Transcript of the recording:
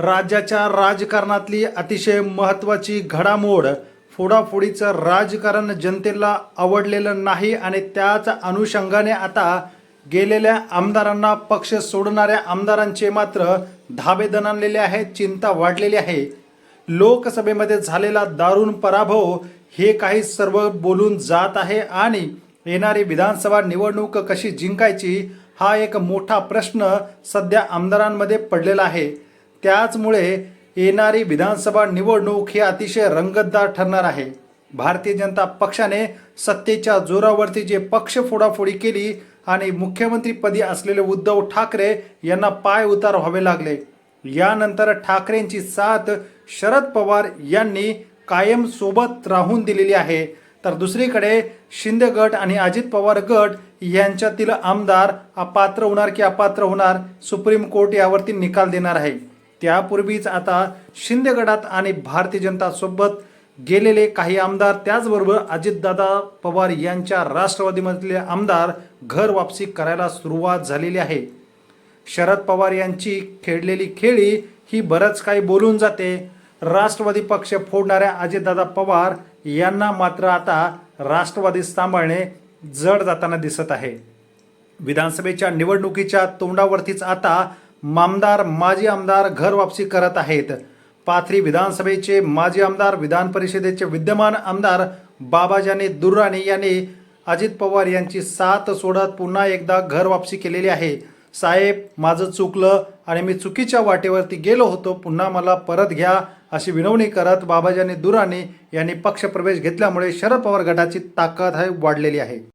राज्याच्या राजकारणातली अतिशय महत्त्वाची घडामोड फोडाफोडीचं राजकारण जनतेला आवडलेलं नाही आणि त्याच अनुषंगाने आता गेलेल्या आमदारांना पक्ष सोडणाऱ्या आमदारांचे मात्र धाबे दणानलेले आहेत चिंता वाढलेली आहे. लोकसभेमध्ये झालेला दारुण पराभव हे काही सर्व बोलून जात आहे आणि येणारी विधानसभा निवडणूक कशी जिंकायची हा एक मोठा प्रश्न सध्या आमदारांमध्ये पडलेला आहे. त्याचमुळे येणारी विधानसभा निवडणूक ही अतिशय रंगतदार ठरणार आहे. भारतीय जनता पक्षाने सत्तेच्या जोरावरती जे पक्ष फोडाफोडी केली आणि मुख्यमंत्रीपदी असलेले उद्धव ठाकरे यांना पाय उतार व्हावे लागले. यानंतर ठाकरेंची साथ शरद पवार यांनी कायम सोबत राहून दिलेली आहे. तर दुसरीकडे शिंदे गट आणि अजित पवार गट यांच्यातील आमदार अपात्र होणार की अपात्र होणार सुप्रीम कोर्ट यावरती निकाल देणार आहे. त्यापूर्वीच आता शिंदे गटात आणि भारतीय जनता सोबत गेलेले काही आमदार त्याचबरोबर अजितदादा पवार यांच्या राष्ट्रवादीमधले आमदार घर वापसी करायला सुरुवात झालेली आहे. शरद पवार यांची खेळलेली खेळी ही बरंच काही बोलून जाते. राष्ट्रवादी पक्ष फोडणाऱ्या अजितदादा पवार यांना मात्र आता राष्ट्रवादी सांभाळणे जड जाताना दिसत आहे. विधानसभेच्या निवडणुकीच्या तोंडावरतीच आता मामदार माजी आमदार घर वापसी करत आहेत. पाथरी विधानसभेचे माजी आमदार विधान परिषदेचे विद्यमान आमदार बाबाजानी दुर्राणी यांनी अजित पवार यांची साथ सोडत पुन्हा एकदा घर वापसी केलेली आहे. साहेब माझं चुकलं आणि मी चुकीच्या वाटेवरती गेलो होतो पुन्हा मला परत घ्या अशी विनवणी करत बाबाजानी दुराणी यांनी पक्षप्रवेश घेतल्यामुळे शरद पवार गटाची ताकद वाढलेली आहे.